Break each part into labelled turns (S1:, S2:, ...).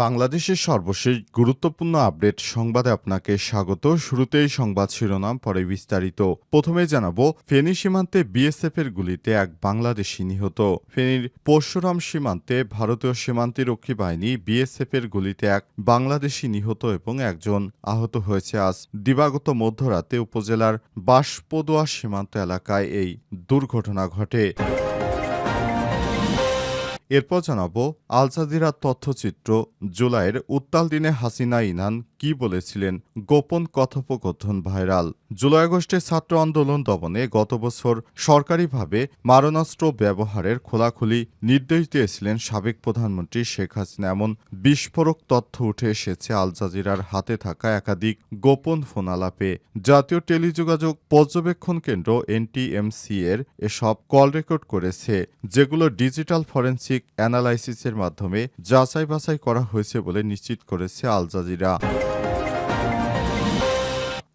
S1: বাংলাদেশের সর্বশেষ গুরুত্বপূর্ণ আপডেট সংবাদে আপনাকে স্বাগত। শুরুতেই সংবাদ শিরোনাম, পরে বিস্তারিত। প্রথমে জানাব, ফেনী সীমান্তে বিএসএফ এর গুলিতে এক বাংলাদেশি নিহত। ফেনীর পরশুরাম সীমান্তে ভারতীয় সীমান্তরক্ষী বাহিনী বিএসএফ এর গুলিতে এক বাংলাদেশি নিহত এবং একজন আহত হয়েছে। আজ দিবাগত মধ্যরাতে উপজেলার বাঁশপদুয়া সীমান্ত এলাকায় এই দুর্ঘটনা ঘটে। এরপর জানাব আল জাজিরার তথ্যচিত্র জুলাইয়ের উত্তাল দিনে হাসিনা ইনান কি বলেছিলেন গোপন কথোপকথন ভাইরাল। জুলাই আগস্টে ছাত্র আন্দোলন দমনে গত বছর সরকারিভাবে মারণাস্ত্র ব্যবহারের খোলাখুলি নির্দেশ দিয়েছিলেন সাবেক প্রধানমন্ত্রী শেখ হাসিনা। এমন বিস্ফোরক তথ্য উঠে এসেছে আল জাজিরার হাতে থাকা একাধিক গোপন ফোন আলাপে। জাতীয় টেলিযোগাযোগ পর্যবেক্ষণ কেন্দ্র এনটিএমসি এর এসব কল রেকর্ড করেছে, যেগুলো ডিজিটাল ফরেন্সিক অ্যানালাইসিসের মাধ্যমে যাচাই বাছাই করা হয়েছে বলে নিশ্চিত করেছে আল জাজিরা।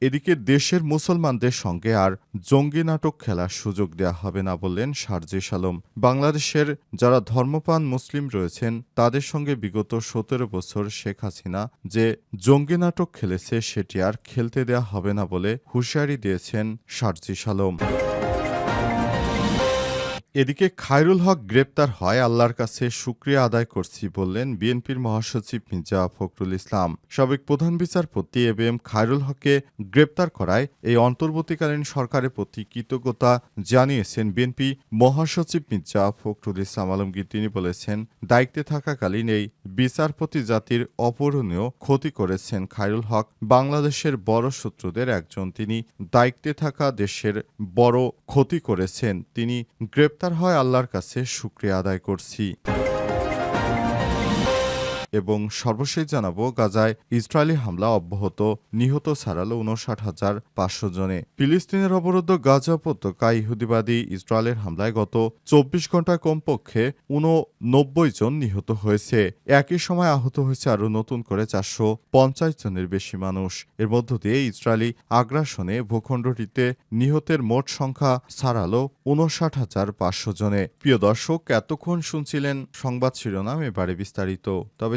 S1: এদিকে দেশের মুসলমানদের সঙ্গে আর জঙ্গি নাটক খেলার সুযোগ দেয়া হবে না বললেন শারজিস আলম। বাংলাদেশের যারা ধর্মপান মুসলিম রয়েছেন, তাদের সঙ্গে বিগত সতেরো বছর শেখ হাসিনা যে জঙ্গি নাটক খেলেছে, সেটি আর খেলতে দেওয়া হবে না বলে হুঁশিয়ারি দিয়েছেন শারজিস আলম। এদিকে খায়রুল হক গ্রেপ্তার হয় আল্লাহর কাছে সুক্রিয়া আদায় করছি বললেন বিএনপির মহাসচিব মির্জা ফখরুল ইসলাম। সাবেক প্রধান বিচারপতি এ এম খায়রুল হককে গ্রেপ্তার করায় এই অন্তর্বর্তীকালীন সরকারের প্রতি কৃতজ্ঞতা জানিয়েছেন বিএনপি মহাসচিব মির্জা ফখরুল ইসলাম আলমগীর। তিনি বলেছেন, দায়িত্বে থাকাকালীন এই বিচারপতি জাতির অপূরণীয় ক্ষতি করেছেন খায়রুল হক। বাংলাদেশের বড় শত্রুদের একজন, তিনি দায়িত্বে থাকা দেশের বড় ক্ষতি করেছেন। তিনি গ্রেপ্তার হয় আল্লাহর কাছে শুক্রিয়া আদায় করছি। এবং সর্বশেষ জানাব, গাজায় ইসরায়েলি হামলা অব্যাহত। নিহত ছাড়ালো উনষাট হাজার পাঁচশো জনে। ফিলিস্তিনের অবরুদ্ধ গাজা উপত্যকা ইহুদিবাদী ইসরায়েলের হামলায় গত চব্বিশ ঘন্টায় কমপক্ষে উননব্বই জন নিহত হয়েছে। একই সময় আহত হয়েছে আরও নতুন করে চারশো পঞ্চাশ জনের বেশি মানুষ। এর মধ্য দিয়ে ইসরায়েলি আগ্রাসনে ভূখণ্ডটিতে নিহতের মোট সংখ্যা ছাড়ালো উনষাট হাজার পাঁচশো জনে। প্রিয় দর্শক, এতক্ষণ শুনছিলেন সংবাদ শিরোনাম, এবারে বিস্তারিত। তবে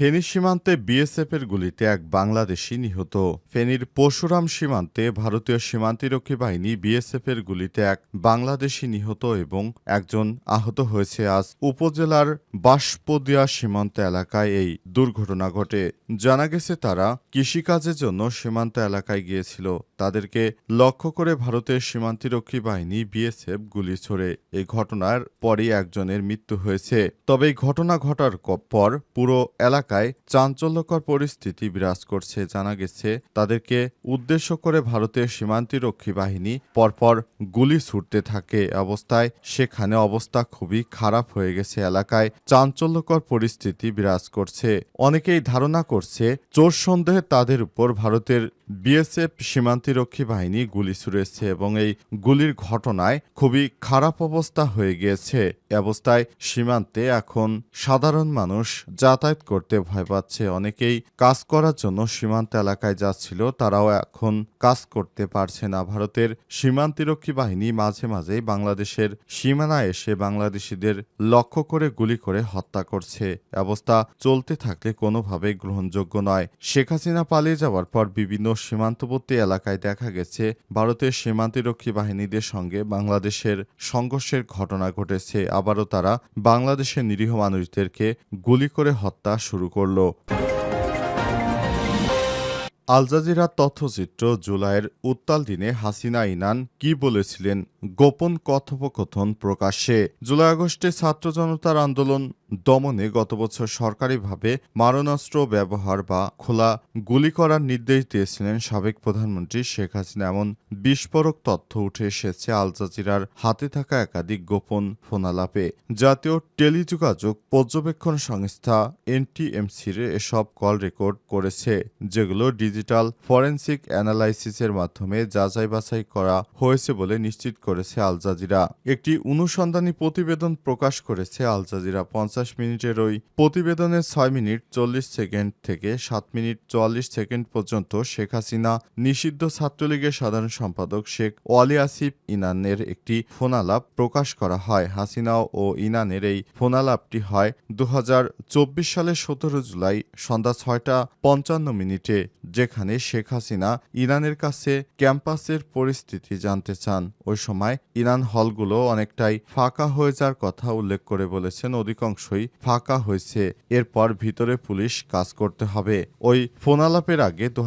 S1: ফেনী সীমান্তে বিএসএফ এর গুলিতে এক বাংলাদেশি নিহত। ফেনীর পরশুরাম সীমান্তে ভারতীয় সীমান্তরক্ষী বাহিনী বিএসএফ এর গুলিতে এক বাংলাদেশি নিহত এবং একজন আহত হয়েছে। আজ উপজেলার বাঁশপদিয়া সীমান্ত এলাকায় এই দুর্ঘটনা ঘটে। জানা গেছে, তারা কৃষিকাজের জন্য সীমান্ত এলাকায় গিয়েছিল। তাদেরকে লক্ষ্য করে ভারতের সীমান্তরক্ষী বাহিনী বিএসএফ গুলি ছোড়ে। এই ঘটনার পরই একজনের মৃত্যু হয়েছে। তবে এই ঘটনা ঘটার পর পুরো এলাকায় চাঞ্চল্যকর পরিস্থিতি বিরাজ করছে। জানা গেছে, তাদেরকে উদ্দেশ্য করে ভারতের সীমান্তরক্ষী বাহিনী পরপর গুলি ছুটতে থাকে। অবস্থায় সেখানে অবস্থা খুবই খারাপ হয়ে গেছে। এলাকায় চাঞ্চল্যকর পরিস্থিতি বিরাজ করছে। অনেকেই ধারণা করছে, চোর সন্দেহে তাদের উপর ভারতের বিএসএফ সীমান্তরক্ষী বাহিনী গুলি ছুড়েছে এবং এই গুলির ঘটনায় খুবই খারাপ অবস্থা হয়ে গিয়েছে। অবস্থায় সীমান্তে এখন সাধারণ মানুষ যাতায়াত করতে ভয় পাচ্ছে। অনেকেই কাজ করার জন্য সীমান্ত এলাকায় যাচ্ছিল, তারাও এখন কাজ করতে পারছে না। ভারতের সীমান্তরক্ষী বাহিনী মাঝে মাঝে বাংলাদেশের সীমানা এসে বাংলাদেশিদের লক্ষ্য করে গুলি করে হত্যা করছে। অবস্থা চলতে থাকলে কোনোভাবে গ্রহণযোগ্য নয়। শেখ হাসিনা পালিয়ে যাওয়ার পর বিভিন্ন সীমান্তবর্তী এলাকায় দেখা গেছে, ভারতের সীমান্তরক্ষী বাহিনীদের সঙ্গে বাংলাদেশের সংঘর্ষের ঘটনা ঘটেছে। আবারও তারা বাংলাদেশের নিরীহ মানুষদেরকে গুলি করে হত্যা শুরু করল। আল জাজিরার তথ্যচিত্র জুলাইয়ের উত্তাল দিনে হাসিনা ইনান কি বলেছিলেন? গোপন কথোপকথন প্রকাশ্যে। জুলাই আগস্টে ছাত্র জনতার আন্দোলন দমনে গত বছর সরকারিভাবে মারণাস্ত্র ব্যবহার বা খোলা গুলি করার নির্দেশ দিয়েছিলেন সাবেক প্রধানমন্ত্রী শেখ হাসিনা। এমন বিস্ফোরক তথ্য উঠে এসেছে আল জাজিরার হাতে থাকা একাধিক গোপন ফোনালাপে জাতীয় টেলিযোগাযোগ পর্যবেক্ষণ সংস্থা এনটিএমসির এসব কল রেকর্ড করেছে, যেগুলো ডিজিটাল ফরেনসিক অ্যানালাইসিসের মাধ্যমে যাচাই বাছাই করা হয়েছে বলে নিশ্চিত করেছে আল জাজিরা। একটি অনুসন্ধানী প্রতিবেদন প্রকাশ করেছে আল জাজিরা। পঞ্চাশ মিনিটের ওই প্রতিবেদনে ছয় মিনিট চল্লিশ সেকেন্ড থেকে সাত মিনিট চুয়াল্লিশ সেকেন্ড পর্যন্ত শেখ হাসিনা নিষিদ্ধ ছাত্রলীগের সাধারণ সম্পাদক শেখ ওয়ালি আসিফ ইনানের একটি ফোনালাপ প্রকাশ করা হয়। হাসিনা ও ইনানের এই ফোনালাপটি হয় দু হাজার চব্বিশ সালের সতেরো জুলাই সন্ধ্যা ছয়টা পঞ্চান্ন মিনিটে, যেখানে শেখ হাসিনা ইরানের কাছে ক্যাম্পাসের পরিস্থিতি জানতে চান। ওই সময় ইরান হলগুলো অনেকটাই ফাঁকা হয়ে যাওয়ার কথা উল্লেখ করে বলেছেন অধিকাংশই ফাঁকা হয়েছে। এরপর ভিতরে পুলিশ কাজ করতে হবে। ওই ফোনালাপের আগে দু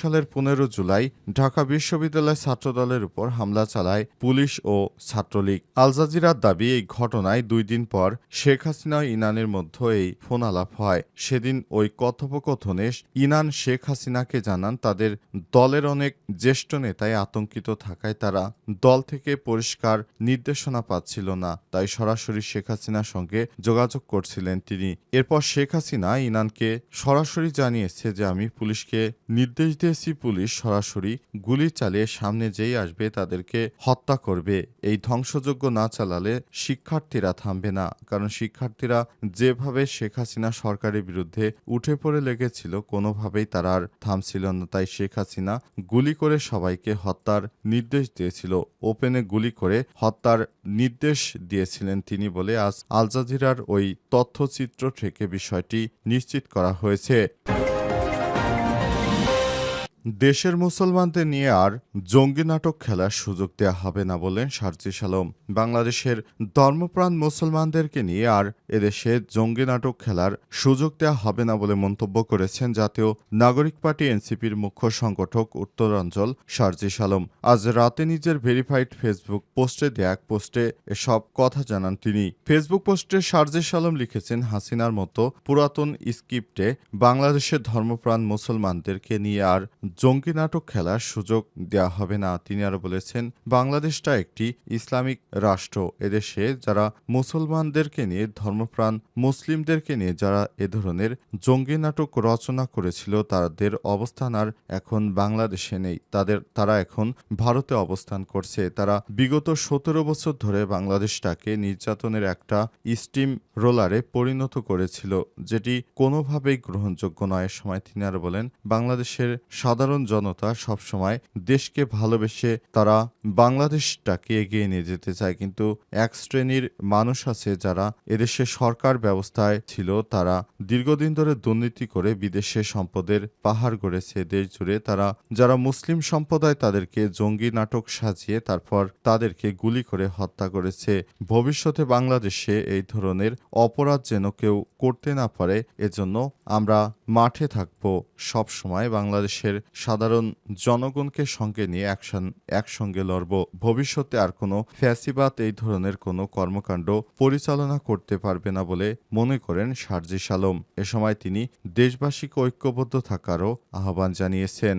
S1: সালের পনেরো জুলাই ঢাকা বিশ্ববিদ্যালয় ছাত্রদলের উপর হামলা চালায় পুলিশ ও ছাত্রলীগ। আলজাজিরার দাবি, এই ঘটনায় দুই দিন পর শেখ হাসিনা ইনানের মধ্যে এই ফোনালাপ হয়। সেদিন ওই কথোপকথনে ইনান শেখ হাসিনাকে জানান, তাদের দলের অনেক জ্যেষ্ঠ নেতাই আতঙ্কিত থাকায় তারা দল থেকে পরিষ্কার নির্দেশনা পাচ্ছিল না। তাই সরাসরি শেখ হাসিনার সঙ্গে যোগাযোগ করছিলেন তিনি। এরপর শেখ হাসিনা ইনানকে সরাসরি জানিয়েছে যে, আমি পুলিশকে নির্দেশ দিয়েছি, পুলিশ সরাসরি গুলি চালিয়ে সামনে যেই আসবে তাদেরকে হত্যা করবে। এই ধ্বংসযজ্ঞ না চালালে শিক্ষার্থীরা থামবে না। কারণ শিক্ষার্থীরা যেভাবে শেখ হাসিনা সরকারের বিরুদ্ধে উঠে পড়ে লেগেছিল, কোনোভাবেই তারা আর থামছিল না। তাই শেখ হাসিনা গুলি করে সবাইকে হত্যার নির্দেশ দিয়েছিল। ওপেনে গুলি করে হত্যার নির্দেশ দিয়েছিলেন তিনি বলে আজ আল জাজিরার ওই তথ্যচিত্র থেকে বিষয়টি নিশ্চিত করা হয়েছে। দেশের মুসলমানদের নিয়ে আর জঙ্গি নাটক খেলার সুযোগ দেওয়া হবে না বলেন সার্জিস আলম বাংলাদেশের ধর্মপ্রাণ মুসলমানদেরকে নিয়ে আর এদেশে জঙ্গি নাটক খেলার সুযোগ দেওয়া হবে না বলে মন্তব্য করেছেন জাতীয় নাগরিক পার্টি এনসিপির মুখ্য সংগঠক উত্তরাঞ্চল সার্জিস আলম আজ রাতে নিজের ভেরিফাইড ফেসবুক পোস্টে দেয়া এক পোস্টে এসব কথা জানান তিনি। ফেসবুক পোস্টে সার্জিস আলম লিখেছেন, হাসিনার মতো পুরাতন স্ক্রিপ্টে বাংলাদেশের ধর্মপ্রাণ মুসলমানদেরকে নিয়ে আর জঙ্গি নাটক খেলার সুযোগ দেওয়া হবে না, তিনি আরও বলেছেন, বাংলাদেশটা একটি ইসলামিক রাষ্ট্র। এদেশে যারা মুসলমানদেরকে নিয়ে, ধর্মপ্রাণ মুসলিমদেরকে নিয়ে যারা এ ধরনের জঙ্গি নাটক রচনা করেছিল, তাদের অবস্থান আর এখন বাংলাদেশে নেই। তাদের, তারা এখন ভারতে অবস্থান করছে। তারা বিগত সতেরো বছর ধরে বাংলাদেশটাকে নির্যাতনের একটা স্টিম রোলারে পরিণত করেছিল, যেটি কোনোভাবেই গ্রহণযোগ্য নয়। সময় তিনি আরও বলেন, বাংলাদেশের জনতা সবসময় দেশকে ভালোবেসে তারা বাংলাদেশটাকে এগিয়ে নিয়ে যেতে চায়। কিন্তু এক শ্রেণির মানুষ আছে যারা এদেশে সরকার ব্যবস্থায় ছিল, তারা দীর্ঘদিন ধরে দুর্নীতি করে বিদেশে সম্পদের পাহাড় গড়েছে দেশ জুড়ে। তারা, যারা মুসলিম সম্প্রদায়, তাদেরকে জঙ্গি নাটক সাজিয়ে তারপর তাদেরকে গুলি করে হত্যা করেছে। ভবিষ্যতে বাংলাদেশে এই ধরনের অপরাধ যেন কেউ করতে না পারে, এজন্য আমরা মাঠে থাকব সব সময় বাংলাদেশের সাধারণ জনগণকে সঙ্গে নিয়ে অ্যাকশন, একসঙ্গে লড়ব। ভবিষ্যতে আর কোনো ফ্যাসিবাদ এই ধরনের কোনো কর্মকাণ্ড পরিচালনা করতে পারবে না বলে মনে করেন সার্জিস আলম এ সময় তিনি দেশবাসীকে ঐক্যবদ্ধ থাকারও আহ্বান জানিয়েছেন।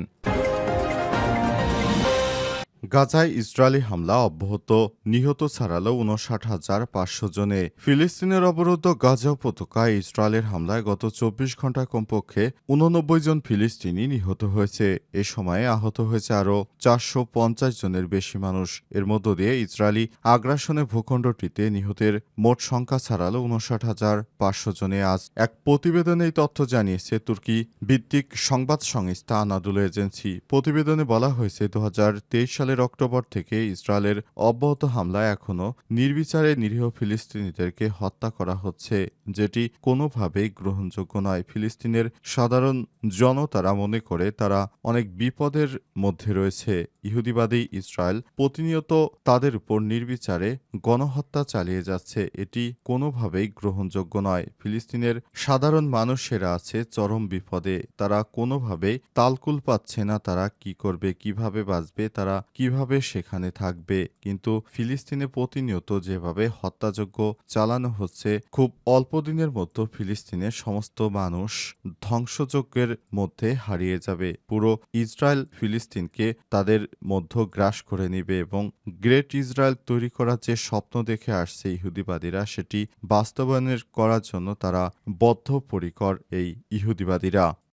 S1: গাজায় ইসরায়েলি হামলা অব্যাহত। নিহত ছাড়ালো উনষাট হাজার পাঁচশো জনে। ফিলিস্তিনের অবরুদ্ধ গাজা উপত্যকায় ইসরায়েলের হামলায় গত চব্বিশ ঘণ্টা কমপক্ষে উননব্বই জন ফিলিস্তিনি নিহত হয়েছে। এ সময়ে আহত হয়েছে আরও চারশো পঞ্চাশ জনের বেশি মানুষ। এর মধ্য দিয়ে ইসরায়েলি আগ্রাসনে ভূখণ্ডটিতে নিহতের মোট সংখ্যা ছাড়ালো উনষাট হাজার পাঁচশো জনে। আজ এক প্রতিবেদনে এই তথ্য জানিয়েছে তুর্কি ভিত্তিক সংবাদ সংস্থা আনাদুল এজেন্সি। প্রতিবেদনে বলা হয়েছে, দু হাজার তেইশ সালের অক্টোবর থেকে ইসরায়েলের অব্যাহত হামলায় এখনও নির্বিচারে নিরীহ ফিলিস্তিনিদেরকে হত্যা করা হচ্ছে, যেটি কোনোভাবেই গ্রহণযোগ্য নয়। ফিলিস্তিনের সাধারণ জনতারা মনে করে তারা অনেক বিপদের মধ্যে রয়েছে। ইহুদিবাদী ইসরায়েল প্রতিনিয়ত তাদের উপর নির্বিচারে গণহত্যা চালিয়ে যাচ্ছে। এটি কোনোভাবেই গ্রহণযোগ্য নয়। ফিলিস্তিনের সাধারণ মানুষেরা আছে চরম বিপদে। তারা কোনোভাবেই তালকুল পাচ্ছে না। তারা কি করবে, কীভাবে বাঁচবে, তারা কীভাবে সেখানে থাকবে, কিন্তু ফিলিস্তিনে প্রতিনিয়ত যেভাবে হত্যাযজ্ঞ চালানো হচ্ছে, খুব অল্প দিনের মধ্যে ফিলিস্তিনের সমস্ত মানুষ ধ্বংসযজ্ঞের মধ্যে হারিয়ে যাবে। পুরো ইসরায়েল ফিলিস্তিনকে তাদের মধ্য গ্রাস করে নিবে এবং গ্রেট ইসরায়েল তৈরি করার যে স্বপ্ন দেখে আসছে ইহুদিবাদীরা, সেটি বাস্তবায়নের করার জন্য তারা বদ্ধপরিকর এই ইহুদিবাদীরা।